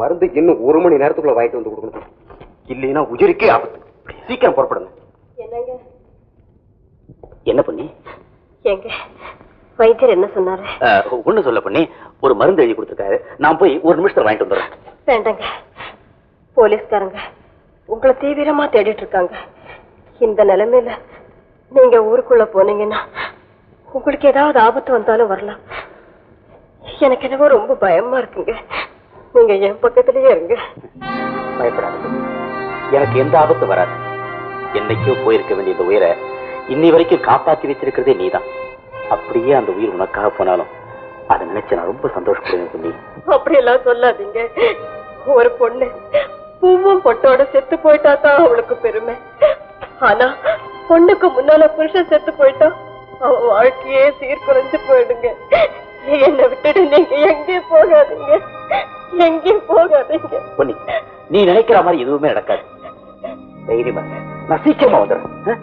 மருந்து இன்னும் ஒரு மணி நேரத்துக்குள்ள வாங்கிட்டு வந்து கொடுக்கணும். இல்லைன்னா உயிருக்கே ஆபத்து. சீக்கிரம் புறப்படுங்க. என்ன பண்ணி எங்க வைத்தியர் என்ன சொன்னாரு? ஒண்ணு சொல்ல பண்ணி ஒரு மருந்து எழுதி கொடுத்துருக்காரு. நான் போய் ஒரு நிமிஷத்துல வாங்கிட்டு வந்துடுறேன். வேண்டாங்க. போலீஸ்காரங்க உங்களை தீவிரமா தேடிட்டு இருக்காங்க. இந்த நிலைமையில நீங்க ஊருக்குள்ள போனீங்கன்னா உங்களுக்கு ஏதாவது ஆபத்து வந்தாலும் வரலாம். எனக்கு என்னவோ ரொம்ப பயமா இருக்குங்க. நீங்க என் பக்கத்திலேயே இருங்க. பயப்படாத எனக்கு எந்த ஆபத்தும் வராது. என்னைக்கோ போயிருக்க வேண்டிய இந்த உயிரை இன்னி வரைக்கும் காப்பாத்தி வச்சிருக்கிறதே நீதான். அப்படியே அந்த உயிர் உனக்காக போனாலும் அதை நினைச்சு நான் ரொம்ப சந்தோஷப்படுவேன் பண்ணி அப்படியெல்லாம் சொல்லாதீங்க. ஒரு பொண்ணு பூவும் பொட்டோட செத்து போயிட்டா தான் அவளுக்கு பெருமை. ஆனா பொண்ணுக்கு முன்னால புருஷன் செத்து போயிட்டா அவ வாழ்க்கையே சீர்குலைஞ்சு போயிடுங்க. என்னை விட்டுட்டு நீங்க எங்கேயும் போகாதீங்க. எங்கேயும் போகாதீங்க. பொன்னி நீ நினைக்கிற மாதிரி எதுவுமே நடக்காது. தைரியமா. நான் சீக்கிரமா வந்துடுறேன்.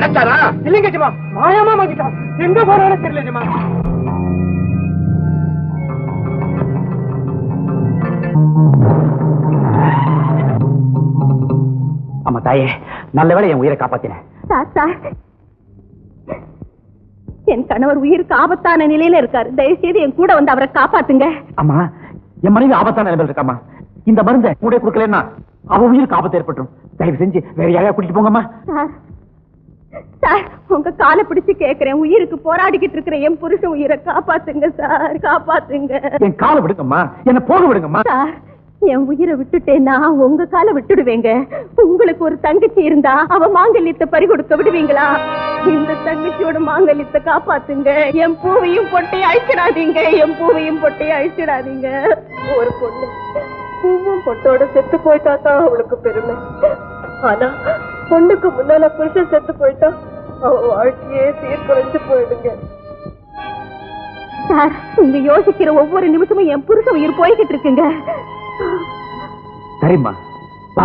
கிடைச்சாரா? இல்லைங்க ஜமா மாயாமா மாட்டிட்டான் எங்க போறான்னு தெரியல ஜமா ஆமா தாயே நல்ல வேளை என் உயிரை காப்பாத்தினேன் என் கணவர் உயிருக்கு ஆபத்தான நிலையில இருக்காரு. தயவு செய்து என் கூட வந்து அவரை காப்பாத்துங்க. அம்மா என் மனைவி ஆபத்தான நிலைமையில் இருக்காமா இந்த மருந்தை கூட கொடுக்கலன்னா அவ உயிருக்கு ஆபத்து ஏற்பட்டுரும். தயவு செஞ்சு வேற யாரையா கூட்டிட்டு போங்கம்மா. சார் உங்க காலை பிடிச்சு கேக்குறேன். உயிருக்கு போராடிக்கிட்டு இருக்கிற என் புருஷன் உயிரை காப்பாத்துங்க சார் காப்பாத்துங்க. என் காலை விடுங்கம்மா. என்ன போக விடுங்கம்மா. சார் என் உயிரை விட்டுட்டேன்னா உங்க காலை விட்டுடுவேங்க. உங்களுக்கு ஒரு தங்கச்சி இருந்தா அவ மாங்கல்யத்தை பறி கொடுக்க விடுவீங்களா? இந்த தங்கச்சியோட மாங்கல்யத்தை காப்பாத்துங்க. என் பூவையும் பொட்டையும் அழிச்சிடாதீங்க. என் பூவையும் பொட்டையும் அழிச்சிடாதீங்க. ஒரு பொண்ணு பூவும் பொட்டோட செத்து போயிட்டா தான் அவளுக்கு பெருமை. ஆனா பொண்ணுக்கு முன்னால புருஷன் செத்து போயிட்டா அவ வாழ்க்கையே சீர்குலைஞ்சு போயிடுங்க. சார் நீங்க யோசிக்கிற ஒவ்வொரு நிமிஷமும் என் புருஷ உயிர் போய்கிட்டு இருக்குங்க. சரிம்மா வா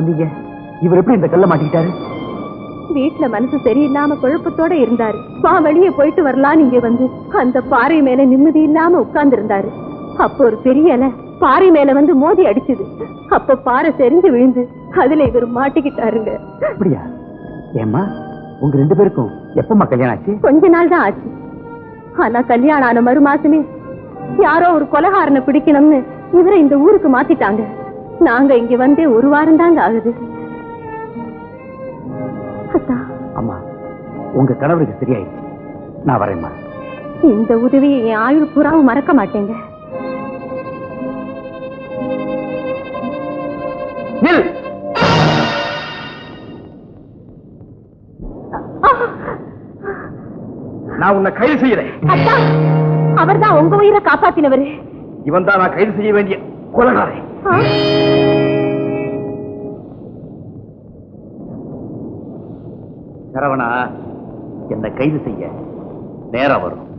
வந்தீங்க. இவர் எப்படி இந்த கல்ல மாட்டிக்கிட்டாரு? வீட்டுல மனசு சரியில்லாம குழப்பத்தோட இருந்தாரு. வா வெளியே போயிட்டு வரலாம் நீங்க வந்து அந்த பாறை மேல நிம்மதி இல்லாம உட்கார்ந்து இருந்தாரு அப்போ ஒரு பெரிய பாறை மேல வந்து மோதி அடிச்சுது. அப்ப பாறை செறிஞ்சு விழுந்து அதுல இவர் மாட்டிக்கிட்டாருங்க. அப்படியா? ஏம்மா உங்க ரெண்டு பேருக்கும் எப்பமா கல்யாணம் ஆச்சு? கொஞ்ச நாள் தான் ஆச்சு. ஆனா கல்யாணம் ஆன மறு மாசமே யாரோ ஒரு கொலகாரனை பிடிக்கணும்னு இவரை இந்த ஊருக்கு மாத்திட்டாங்க. நாங்க இங்க வந்தே ஒரு வாரம் தாங்க ஆகுது. அம்மா உங்க கணவருக்கு சரியாயிடுச்சு. நான் வரேம்மா. இந்த உதவியை என் ஆயுள் பூராவும் மறக்க மாட்டேங்க. நான் உன்னை கைது செய்யறேன் அவர்தான் உங்க உயிரை காப்பாத்தினவரு. இவன் தான் நான் கைது செய்ய வேண்டிய கொலகாரன். சரவணா என்னை கைது செய்ய நேரம் வரும்.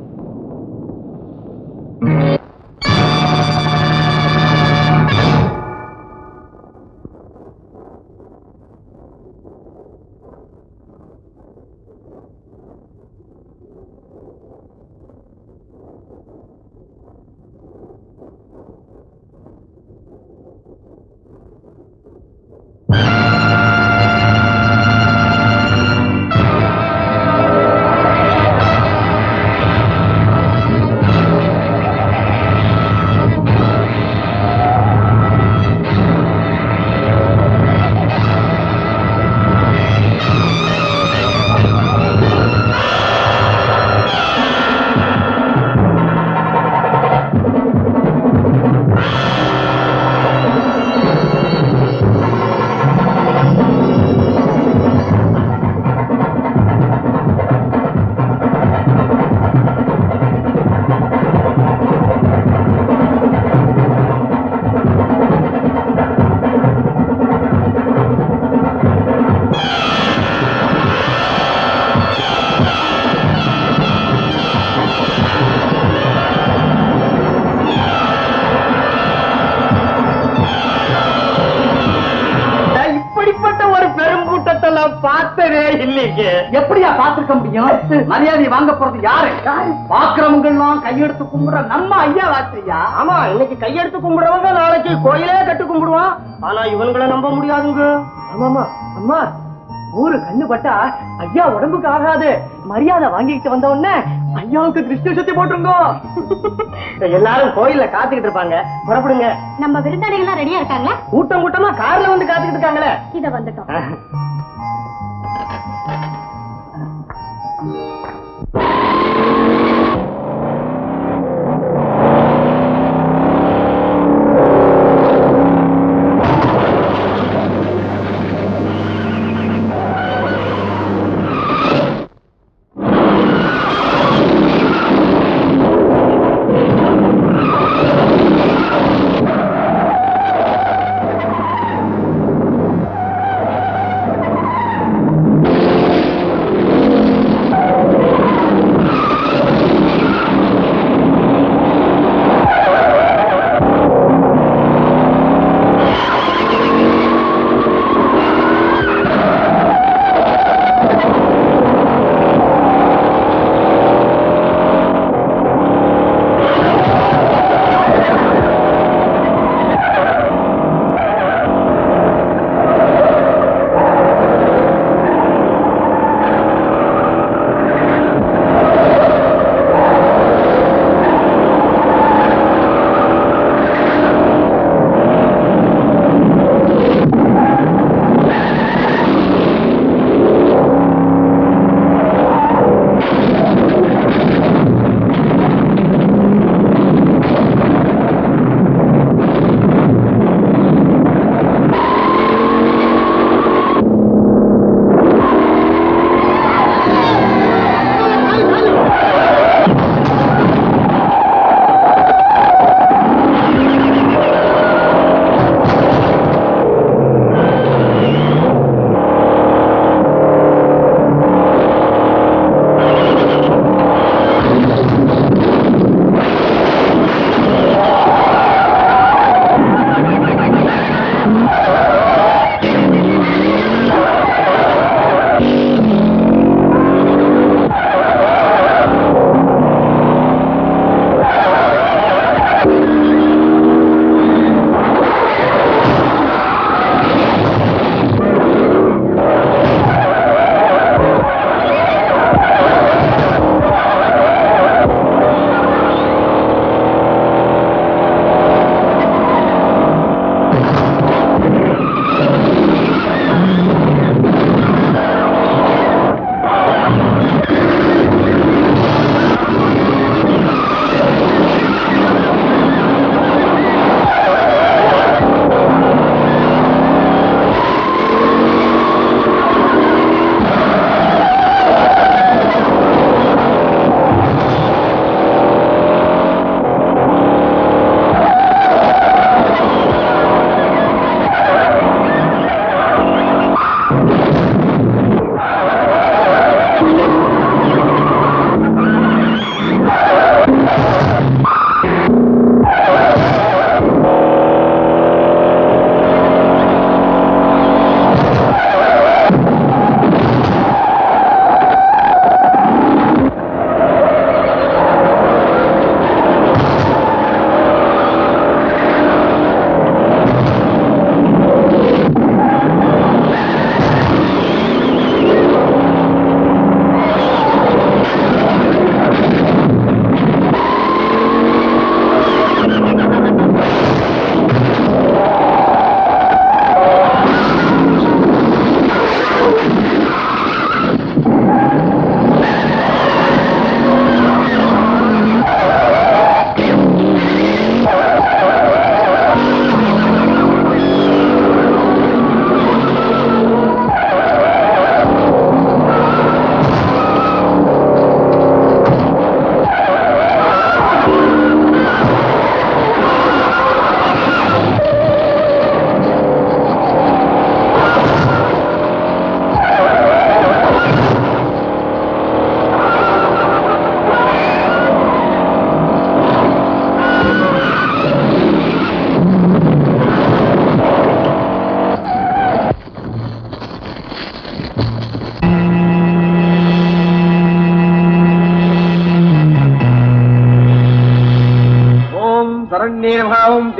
இப்படிப்பட்ட ஒரு பெருங்கூட்டத்தை நான் பார்த்ததே இல்லைங்க எப்படியா பார்த்திருக்க முடியும்? மரியாதை வாங்க போறது யாரு? பாக்குறவங்க எல்லாம் கையெடுத்து கும்பிடுற நம்ம ஐயா வாத்தியா ஆமா இன்னைக்கு கையெடுத்து கும்பிடுறவங்க நாளைக்கு கோயிலே கட்டு கும்பிடுவான். ஆனா இவனுங்களை நம்ப முடியாதுங்க. ஆமாமா அம்மா ஊரு கண்ணு பட்டா ஐயா உடம்புக்கு ஆகாது. மரியாதை வாங்கிட்டு வந்த உடனே ஐயாவுக்கு கிருஷ்ண சுத்தி போட்டுருங்க. எல்லாரும் கோயில்ல காத்துக்கிட்டு இருப்பாங்க. புறப்படுங்க. நம்ம விருந்தாளிகள் ரெடியா இருக்காங்களா? கூட்டம் கூட்டமா கார்ல வந்து காத்துக்கிட்டு இருக்காங்களே இத வந்துட்டோம்.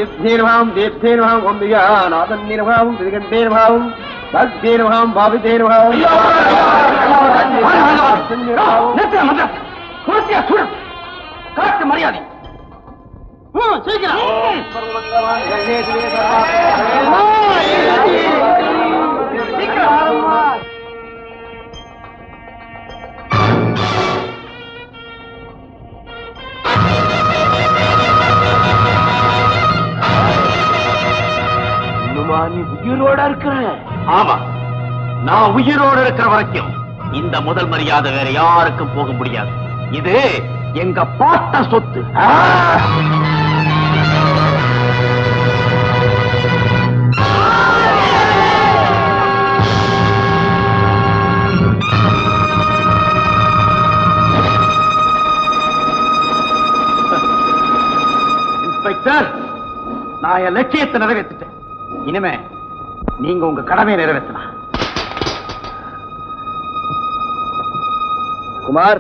சரண்யேர்பாவம் திப்தேர்பாவம் தேப்தேர்பாவம் ஒன்றியா நாதன்யேர்பாவம் திரிகண்டேர்பாவம் பக்தேர்பாவம் பாவிதேர்பாவம் காட்டு மரியாதை. இன்னுமா நீ உயிரோட இருக்கிற ஆமா நான் உயிரோட இருக்கிற வரைக்கும் இந்த முதல் மரியாதை வேற யாருக்கும் போக முடியாது. இது எங்க பாட்ட சொத்து. இன்ஸ்பெக்டர் நான் என் லட்சியத்தை நிறைவேற்றிட்டேன். இனிமே நீங்க உங்க கடமையை நிறைவேற்றலாம். குமார்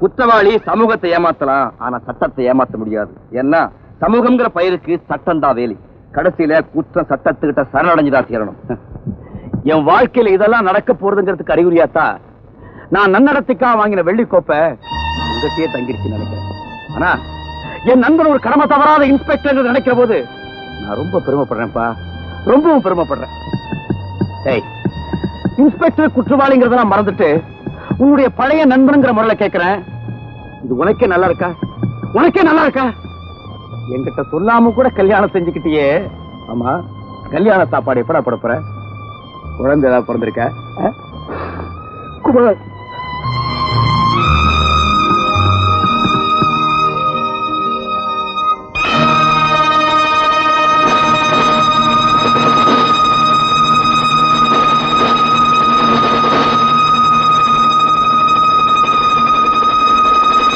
குற்றவாளி சமூகத்தை ஏமாத்தலாம் ஆனா சட்டத்தை ஏமாத்த முடியாது. ஏன்னா சமூகம்ங்கிற பயிருக்கு சட்டம் தான் வேலி. கடைசியில குற்றம் சட்டத்துக்கிட்ட சரணடைஞ்சுதான் தீரணும். என் வாழ்க்கையில இதெல்லாம் நடக்க போறதுங்கிறதுக்கு அறிகுறியாத்தா? நான் நன்னடத்துக்காக வாங்கின வெள்ளிக்கோப்பை உங்ககிட்டயே தங்கிடுச்சு நினைக்கிறேன். ஆனா என் நண்பன் ஒரு கடமை தவறாத இன்ஸ்பெக்டர் நினைக்கிற போது நான் ரொம்ப பெருமைப்படுறேன்ப்பா. ரொம்பவும் பெருமைப்படுறேன். ஏய் இன்ஸ்பெக்டர் குற்றவாளிங்கிறதெல்லாம் மறந்துட்டு உன்னுடைய பழைய நண்பனுங்கிற முறையில கேட்கிறேன் இது உனக்கே நல்லா இருக்கா? உனக்கே நல்லா இருக்கா? என்கிட்ட சொல்லாம கூட கல்யாணம் செஞ்சுக்கிட்டியே. ஆமா கல்யாண சாப்பாடு எப்படா படப்புற குழந்தை ஏதாவது பிறந்திருக்க? குமார்